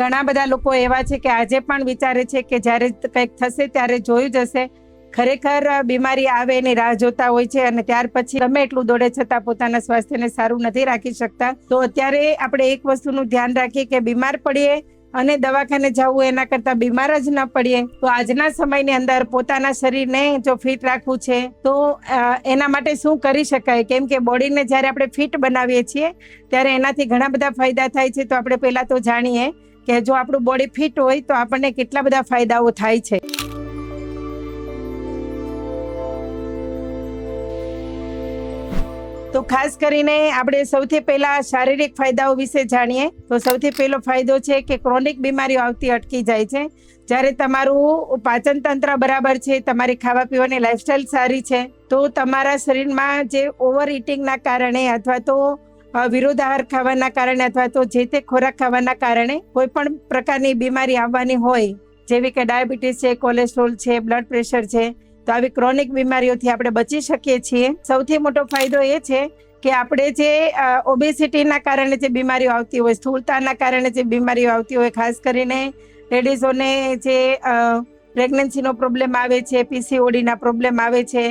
ઘણા બધા લોકો એવા છે કે આજે પણ વિચારે છે કે જ્યારે કંઈક થશે ત્યારે જોયું જશે ખરેખર બીમારી આવે એની રાહ જોતા હોય છે અને ત્યાર પછી ગમે એટલું દોડે છતાં પોતાના સ્વાસ્થ્યને સારું નથી રાખી શકતા. તો અત્યારે આપણે એક વસ્તુનું ધ્યાન રાખીએ કે બીમાર પડીએ અને દવાખાને જવું એના કરતા બીમાર જ ન પડીએ. તો આજના સમયની અંદર પોતાના શરીરને જો ફિટ રાખવું છે તો એના માટે શું કરી શકાય? કેમ કે બોડીને જ્યારે આપણે ફિટ બનાવીએ છીએ, ત્યારે એનાથી ઘણા બધા ફાયદા થાય છે. તો આપણે પહેલા તો જાણીએ કે જો આપણું બોડી ફિટ હોય તો આપણને કેટલા બધા ફાયદાઓ થાય છે. તો ખાસ કરીને આપણે સૌથી પહેલા શારીરિક ફાયદાઓ વિશે જાણીએ. તો સૌથી પહેલો ફાયદો છે કે ક્રોનિક બીમારીઓ આવતી અટકી જાય છે. જ્યારે તમારું પાચન તંત્ર બરાબર છે, તમારી ખાવા પીવાની લાઈફસ્ટાઈલ સારી છે, તો તમારા શરીરમાં જે ઓવર ઇટિંગના કારણે અથવા તો અ, વિરોધ આહાર ખાવાના કારણે અથવા તો જે તે ખોરાક ખાવાના કારણે કોઈ પણ પ્રકારની બીમારી આવવાની હોય જેવી કે ડાયાબિટીસ છે કોલેસ્ટ્રોલ છે બ્લડ પ્રેશર છે તો આવી ક્રોનિક બીમારીઓથી આપણે બચી શકીએ છીએ. સૌથી મોટો ફાયદો એ છે કે આપણે જે ઓબેસિટીના કારણે જે બીમારીઓ આવતી હોય સ્થૂળતાના કારણે જે બીમારીઓ આવતી હોય ખાસ કરીને લેડીઝોને જે પ્રેગ્નન્સીનો પ્રોબ્લેમ આવે છે પીસીઓડીના પ્રોબ્લેમ આવે છે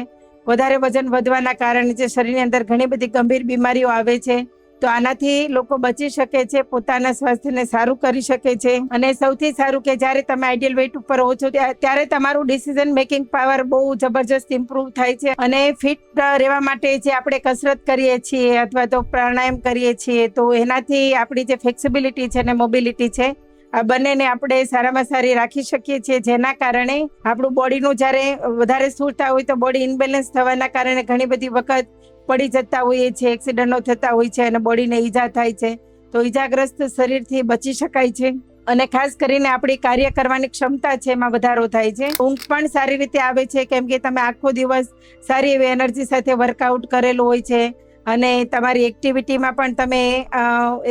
વધારે વજન વધવાના કારણે જે શરીરની અંદર ઘણી બધી ગંભીર બીમારીઓ આવે છે, તો આનાથી લોકો બચી શકે છે, પોતાના સ્વાસ્થ્યને સારું કરી શકે છે. અને સૌથી સારું કે જ્યારે તમે આઈડિયલ વેઇટ ઉપર હો છો, ત્યા- ત્યારે તમારું ડિસિઝન મેકિંગ પાવર બહુ જબરજસ્ત ઇમ્પ્રુવ થાય છે. અને ફિટ રહેવા માટે જે આપણે કસરત કરીએ છીએ અથવા તો પ્રાણાયામ કરીએ છીએ, તો એનાથી આપણી જે ફ્લેક્સિબિલિટી છે અને મોબિલિટી છે આ બંનેને આપણે સારામાં સારી રાખી શકીએ છીએ જેના કારણે આપણું બોડીનું જ્યારે વધારે સ્થૂળતા હોય તો બોડી ઇનબેલેન્સ થવાના કારણે ઘણી બધી વખત પડી જતા હોઈએ છીએ, એક્સિડન્ટો થતા હોય છે અને બોડીને ઈજા થાય છે. તો ઈજાગ્રસ્ત શરીરથી બચી શકાય છે. અને ખાસ કરીને આપણી કાર્ય કરવાની ક્ષમતા છે એમાં વધારો થાય છે. ઊંઘ પણ સારી રીતે આવે છે. કેમ કે તમે આખો દિવસ સારી એવી એનર્જી સાથે વર્કઆઉટ કરેલું હોય છે. અને તમારી એક્ટિવિટીમાં પણ તમે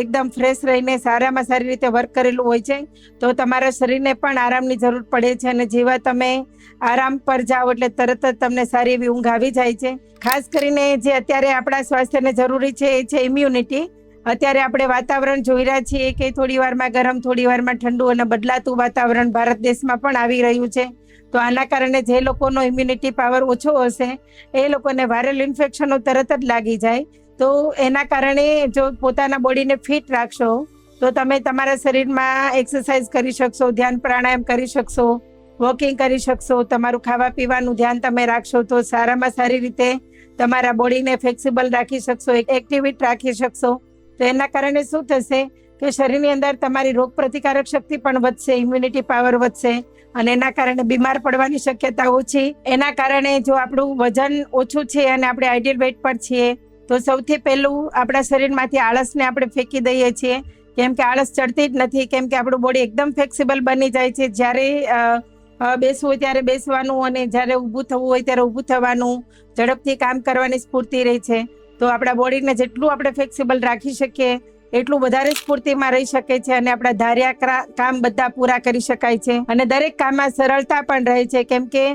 એકદમ ફ્રેશ રહીને સારામાં સારી રીતે વર્ક કરેલું હોય છે, તો તમારા શરીરને પણ આરામની જરૂર પડે છે અને જેવા તમે આરામ પર જાઓ એટલે તરત જ તમને સારી એવી ઊંઘ આવી જાય છે. ખાસ કરીને જે અત્યારે આપણા સ્વાસ્થ્યને જરૂરી છે એ છે ઇમ્યુનિટી અત્યારે આપણે વાતાવરણ જોઈ રહ્યા છીએ કે થોડી વારમાં ગરમ, થોડી વારમાં ઠંડુ અને બદલાતું વાતાવરણ ભારત દેશમાં પણ આવી રહ્યું છે. તો આના કારણે જે લોકોનો ઇમ્યુનિટી પાવર ઓછો હશે, એ લોકોને વાયરલ ઇન્ફેક્શનો તરત જ લાગી જાય. તો એના કારણે જો પોતાના બોડીને ફિટ રાખશો, તો તમે તમારા શરીરમાં એક્સરસાઇઝ કરી શકશો, ધ્યાન પ્રાણાયામ કરી શકશો વોકિંગ કરી શકશો, તમારું ખાવા પીવાનું ધ્યાન તમે રાખશો, તો સારામાં સારી રીતે તમારા બોડીને ફ્લેક્સિબલ રાખી શકશો એક્ટિવિટ રાખી શકશો. તો એના કારણે શું થશે કે શરીરની અંદર તમારી રોગ પ્રતિકારક શક્તિ પણ વધશે ઇમ્યુનિટી પાવર વધશે. અને એના કારણે બીમાર પડવાની શક્યતા ઓછી. એના કારણે જો આપણું વજન ઓછું છે અને આપણે આઈડિયલ વેટ પર છીએ, તો સૌથી પહેલું આપણા શરીરમાંથી આળસને આપણે ફેંકી દઈએ છીએ. કેમ કે આળસ ચડતી જ નથી, કેમ કે આપણું બોડી એકદમ ફ્લેક્સિબલ બની જાય છે. જ્યારે બેસવું હોય ત્યારે બેસવાનું અને જ્યારે ઊભું થવું હોય ત્યારે ઊભું થવાનું, ઝડપથી કામ કરવાની સ્ફૂર્તિ રહી છે. તો આપણા બોડીને જેટલું આપણે ફ્લેક્સિબલ રાખી શકીએ એટલું વધારે સ્ફૂર્તિમાં રહી શકે છે અને આપણા ધાર્યા કામ બધા પૂરા કરી શકાય છે. અને દરેક કામમાં સરળતા પણ રહે છે. કેમ કે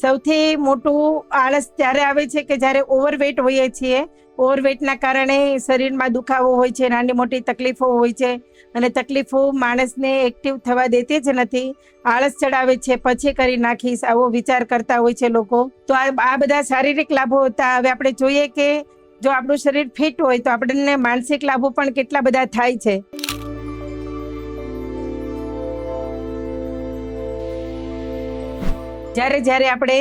સૌથી મોટું આળસ ત્યારે આવે છે કે જ્યારે ઓવરવેટ હોઈએ છીએ. ઓવરવેટના કારણે શરીરમાં દુખાવો હોય છે, નાની મોટી તકલીફો હોય છે અને તકલીફો માણસને એક્ટિવ થવા દેતી જ નથી. આળસ ચડાવે છે, પછી કરી નાખીશ, આવો વિચાર કરતા હોય છે લોકો. તો આ બધા શારીરિક લાભો હતા. હવે આપણે જોઈએ કે જો આપણું શરીર ફિટ હોય તો આપણને માનસિક લાભો પણ કેટલા બધા થાય છે. જ્યારે જ્યારે આપણે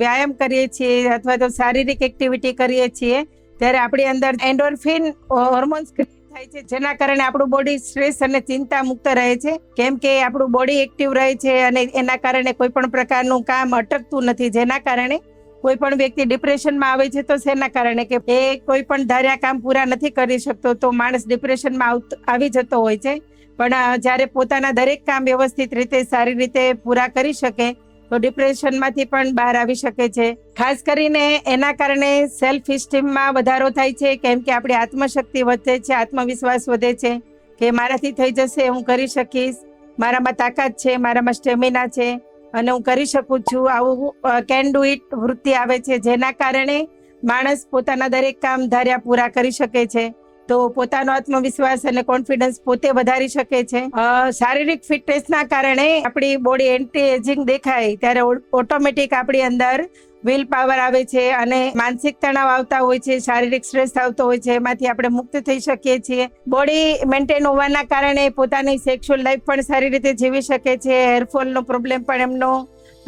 વ્યાયામ કરીએ છીએ અથવા તો શારીરિક એક્ટિવિટી કરીએ છીએ, ત્યારે આપણી અંદર એન્ડોર્ફિન હોર્મોન્સ થાય છે, જેના કારણે આપણું બોડી સ્ટ્રેસ અને ચિંતા મુક્ત રહે છે. કેમ કે આપણું બોડી એક્ટિવ રહે છે અને એના કારણે કોઈ પણ પ્રકારનું કામ અટકતું નથી, જેના કારણે કોઈ પણ વ્યક્તિ ડિપ્રેશનમાં આવે છે તો શેના કારણે કે એ કોઈ પણ ધાર્યા કામ પૂરા નથી કરી શકતો તો માણસ ડિપ્રેશનમાં આવી જતો હોય છે. પણ જ્યારે પોતાના દરેક કામ વ્યવસ્થિત રીતે, સારી રીતે પૂરા કરી શકે, તો ડિપ્રેશનમાંથી પણ બહાર આવી શકે છે. ખાસ કરીને એના કારણે સેલ્ફ ઇસ્ટીમમાં વધારો થાય છે. કેમ કે આપણી આત્મશક્તિ વધે છે, આત્મવિશ્વાસ વધે છે કે મારાથી થઈ જશે, હું કરી શકીશ. મારામાં તાકાત છે, મારામાં સ્ટેમિના છે. અને હું કરી શકું છું. આવું કેન ડુ ઇટ વૃત્તિ આવે છે. જેના કારણે માણસ પોતાના દરેક કામ ધાર્યા પૂરા કરી શકે છે. તો પોતાનો આત્મવિશ્વાસ અને કોન્ફિડન્સ પોતે વધારી શકે છે. શારીરિક ફિટનેસના કારણે આપણી બોડી એન્ટી એજિંગ દેખાય. ત્યારે ઓટોમેટિક આપણી અંદર વિલ પાવર આવે છે અને માનસિક તણાવ આવતા હોય છે, શારીરિક સ્ટ્રેસ આવતો હોય છે, એમાંથી આપણે મુક્ત થઈ શકીએ છીએ. બોડી મેન્ટેન હોવાના કારણે પોતાની સેક્સ્યુઅલ લાઈફ પણ સારી રીતે જીવી શકે છે હેરફોલનો પ્રોબ્લેમ પણ એમનો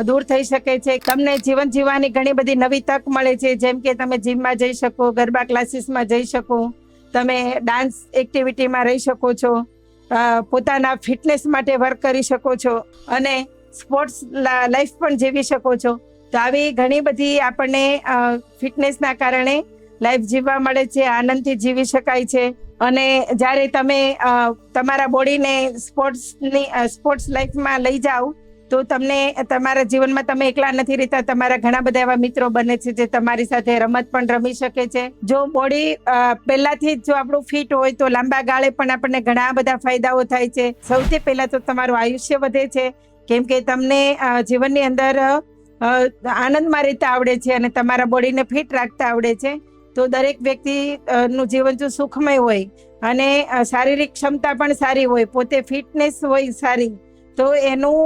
દૂર થઈ શકે છે. તમને જીવન જીવવાની ઘણી બધી નવી તક મળે છે, જેમ કે તમે જીમમાં જઈ શકો, ગરબા ક્લાસીસમાં જઈ શકો, તમે ડાન્સ એક્ટિવિટીમાં રહી શકો છો પોતાના ફિટનેસ માટે વર્ક કરી શકો છો, અને સ્પોર્ટ્સ લાઈફ પણ જીવી શકો છો. તો આવી ઘણી બધી આપણને ફિટનેસના કારણે લાઈફ જીવવા મળે છે, આનંદથી જીવી શકાય છે. અને જ્યારે તમે તમારા બોડીને સ્પોર્ટ્સની સ્પોર્ટ્સ લાઈફમાં લઈ જાઓ, તો તમને, તમારા જીવનમાં તમે એકલા નથી રહેતા. તમારા ઘણા બધા એવા મિત્રો બને છે જે તમારી સાથે રમત પણ રમી શકે છે. જો બોડી પહેલાથી જ આપણું ફિટ હોય તો લાંબા ગાળે પણ આપણને ઘણા બધા ફાયદાઓ થાય છે. સૌથી પહેલા તો તમારું આયુષ્ય વધે છે. કેમ કે તમને જીવનની અંદર આનંદમાં રહેતા આવડે છે અને તમારા બોડીને ફિટ રાખતા આવડે છે. તો દરેક વ્યક્તિ નું જીવન જો સુખમય હોય અને શારીરિક ક્ષમતા પણ સારી હોય, પોતે ફિટનેસ હોય સારી, તો એનું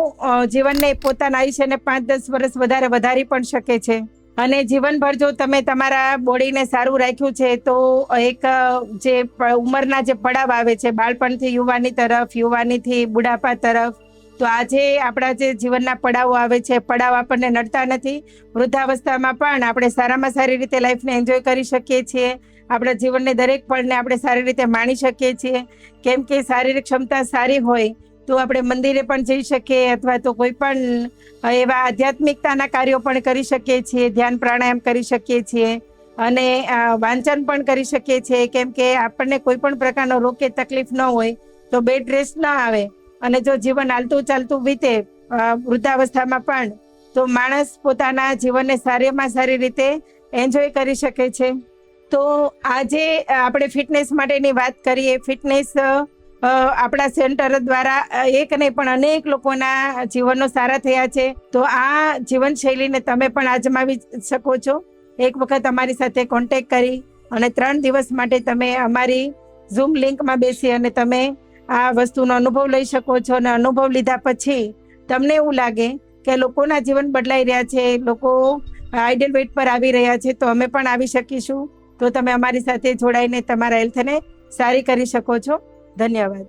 જીવનને પોતાના આયુષ્યને પાંચ દસ વર્ષ વધારે વધારી પણ શકે છે. અને જીવનભર જો તમે તમારા બોડીને સારું રાખ્યું છે, તો એક જે ઉંમરના જે પડાવ આવે છે, બાળપણથી યુવાની તરફ, યુવાનીથી બુઢાપા તરફ તો આજે આપણા જે જીવનના પડાવો આવે છે, પડાવ આપણને નડતા નથી. વૃદ્ધાવસ્થામાં પણ આપણે સારામાં સારી રીતે લાઈફને એન્જોય કરી શકીએ છીએ. આપણા જીવનને દરેક પળને આપણે સારી રીતે માણી શકીએ છીએ. કેમ કે શારીરિક ક્ષમતા સારી હોય તો આપણે મંદિરે પણ જઈ શકીએ અથવા તો કોઈ પણ એવા આધ્યાત્મિકતાના કાર્યો પણ કરી શકીએ છીએ, ધ્યાન પ્રાણાયામ કરી શકીએ છીએ અને વાંચન પણ કરી શકીએ છીએ. કેમ કે આપણને કોઈ પણ પ્રકારનો રોગ કે તકલીફ ન હોય તો બેડ રેસ્ટ ન આવે. અને જો જીવન હાલતું ચાલતું વીતે વૃદ્ધાવસ્થામાં પણ, તો માણસ પોતાના જીવનને સારીમાં સારી રીતે એન્જોય કરી શકે છે. તો આજે આપણે ફિટનેસ માટેની વાત કરીએ. ફિટનેસ આપણા સેન્ટર દ્વારા એક નહીં પણ અનેક લોકોના જીવનો સારા થયા છે. તો આ જીવનશૈલીને તમે પણ આજમાવી શકો છો. એક વખત અમારી સાથે કોન્ટેક્ટ કરી અને ત્રણ દિવસ માટે તમે અમારી ઝૂમ લિંકમાં બેસી અને તમે આ વસ્તુનો અનુભવ લઈ શકો છો અને અનુભવ લીધા પછી તમને એવું લાગે કે લોકોના જીવન બદલાઈ રહ્યા છે, લોકો આઈડલ વેટ પર આવી રહ્યા છે, તો અમે પણ આવી શકીશું. તો તમે અમારી સાથે જોડાઈને તમારા હેલ્થને સારી કરી શકો છો. ધન્યવાદ.